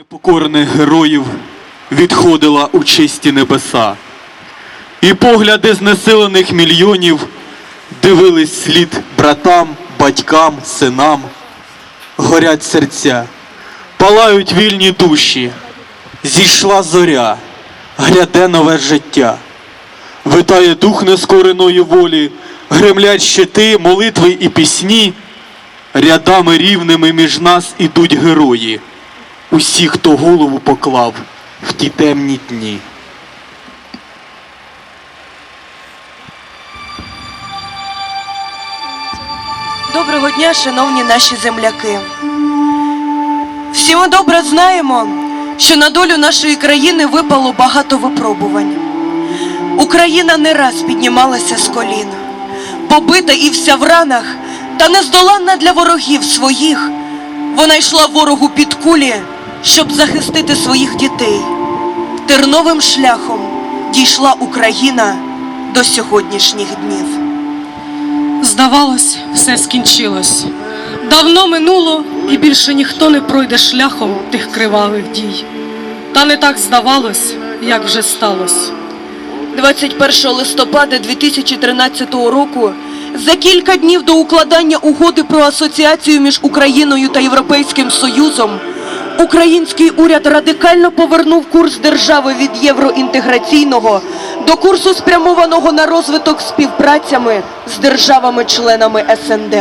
Непокорних героїв відходила у чисті небеса, і погляди знесилених мільйонів дивились слід братам, батькам, синам. Горять серця, палають вільні душі, зійшла зоря, гряде нове життя, витає дух нескореної волі, гремлять щити, молитви і пісні, рядами рівними між нас ідуть герої усі, хто голову поклав в ті темні дні. Доброго дня, шановні наші земляки. Всі ми добре знаємо, що на долю нашої країни випало багато випробувань. Україна не раз піднімалася з колін, побита і вся в ранах, та нездоланна для ворогів своїх. Вона йшла ворогу під кулі, щоб захистити своїх дітей. Терновим шляхом дійшла Україна до сьогоднішніх днів. Здавалось, все скінчилось. Давно минуло, і більше ніхто не пройде шляхом тих кривавих дій. Та не так здавалось, як вже сталося. 21 листопада 2013 року, за кілька днів до укладання угоди про асоціацію між Україною та Європейським Союзом, український уряд радикально повернув курс держави від євроінтеграційного до курсу спрямованого на розвиток співпрацями з державами-членами СНД.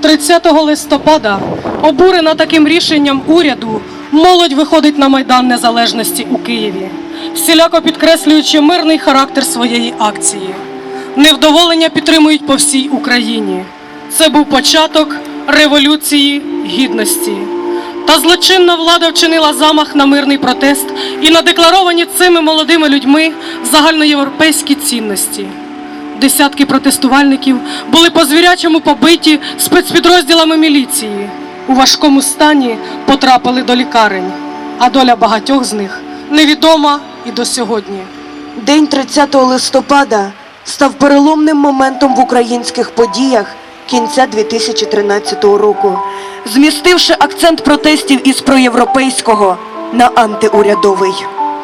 30 листопада, обурена таким рішенням уряду, молодь виходить на Майдан Незалежності у Києві, всіляко підкреслюючи мирний характер своєї акції. Невдоволення підтримують по всій Україні. Це був початок революції гідності. Та злочинна влада вчинила замах на мирний протест і на декларовані цими молодими людьми загальноєвропейські цінності. Десятки протестувальників були по звірячому побиті спецпідрозділами міліції. У важкому стані потрапили до лікарень, а доля багатьох з них невідома і до сьогодні. День 30 листопада став переломним моментом в українських подіях кінця 2013 року, змістивши акцент протестів із проєвропейського на антиурядовий.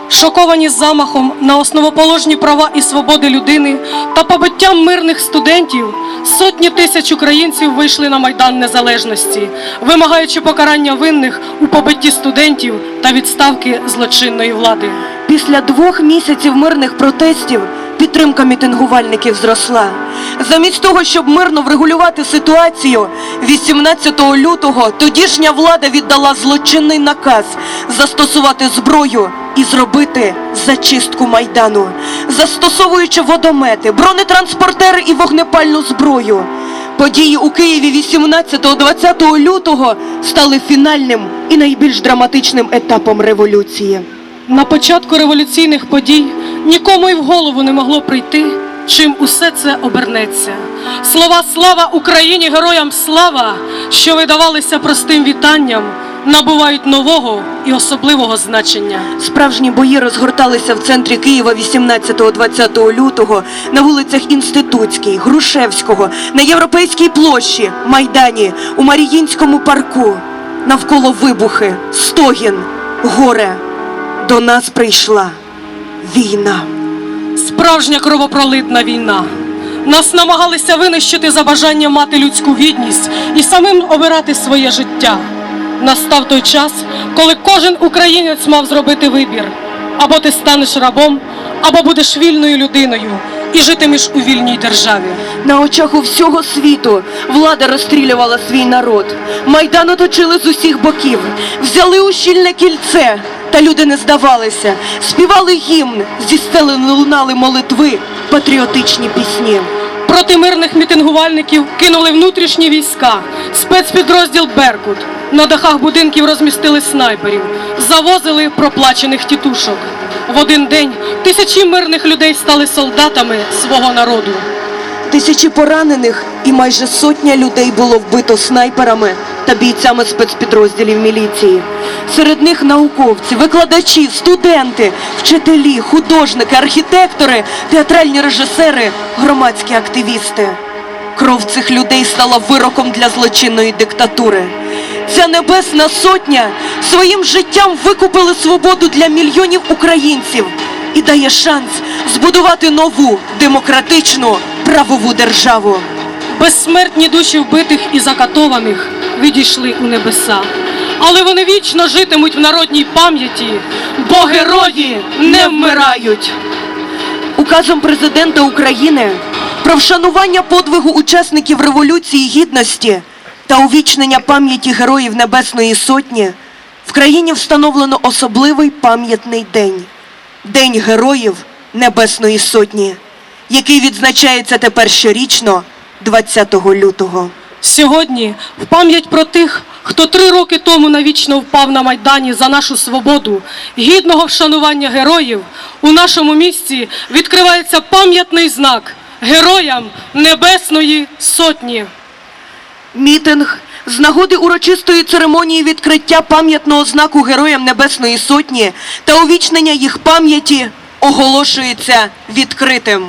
Шоковані замахом на основоположні права і свободи людини та побиттям мирних студентів, сотні тисяч українців вийшли на Майдан Незалежності, вимагаючи покарання винних у побитті студентів та відставки злочинної влади. Після двох місяців мирних протестів підтримка мітингувальників зросла. Замість того, щоб мирно врегулювати ситуацію, 18 лютого тодішня влада віддала злочинний наказ застосувати зброю і зробити зачистку майдану, застосовуючи водомети, бронетранспортери і вогнепальну зброю. Події у Києві 18-20 лютого стали фінальним і найбільш драматичним етапом революції. На початку революційних подій нікому й в голову не могло прийти, чим усе це обернеться. Слова слава Україні, героям слава, що видавалися простим вітанням, набувають нового і особливого значення. Справжні бої розгорталися в центрі Києва 18-20 лютого на вулицях Інститутській, Грушевського, на Європейській площі, Майдані, у Маріїнському парку. Навколо вибухи, стогін, горе. До нас прийшла війна. Справжня кровопролитна війна. Нас намагалися винищити за бажання мати людську гідність і самим обирати своє життя. Настав той час, коли кожен українець мав зробити вибір: або ти станеш рабом, або будеш вільною людиною і житимеш у вільній державі. На очах у всього світу влада розстрілювала свій народ. Майдан оточили з усіх боків, взяли у щільне кільце, та люди не здавалися, співали гімн, зі стелени лунали молитви, патріотичні пісні. Проти мирних мітингувальників кинули внутрішні війська, спецпідрозділ Беркут. На дахах будинків розмістили снайперів, завозили проплачених тітушок. В один день тисячі мирних людей стали солдатами свого народу. Тисячі поранених і майже сотня людей було вбито снайперами та бійцями спецпідрозділів міліції. Серед них науковці, викладачі, студенти, вчителі, художники, архітектори, театральні режисери, громадські активісти. Кров цих людей стала вироком для злочинної диктатури. Ця небесна сотня своїм життям викупили свободу для мільйонів українців і дає шанс збудувати нову демократичну правову державу. Безсмертні душі вбитих і закатованих відійшли у небеса. Але вони вічно житимуть в народній пам'яті, бо герої не вмирають. Указом президента України про вшанування подвигу учасників Революції Гідності та увічнення пам'яті героїв Небесної Сотні в країні встановлено особливий пам'ятний день День Героїв Небесної Сотні, який відзначається тепер щорічно 20 лютого. Сьогодні, в пам'ять про тих, хто три роки тому навічно впав на Майдані за нашу свободу, гідного вшанування героїв, у нашому місті відкривається пам'ятний знак Героям Небесної Сотні. Мітинг з нагоди урочистої церемонії відкриття пам'ятного знаку Героям Небесної Сотні та увічнення їх пам'яті оголошується відкритим.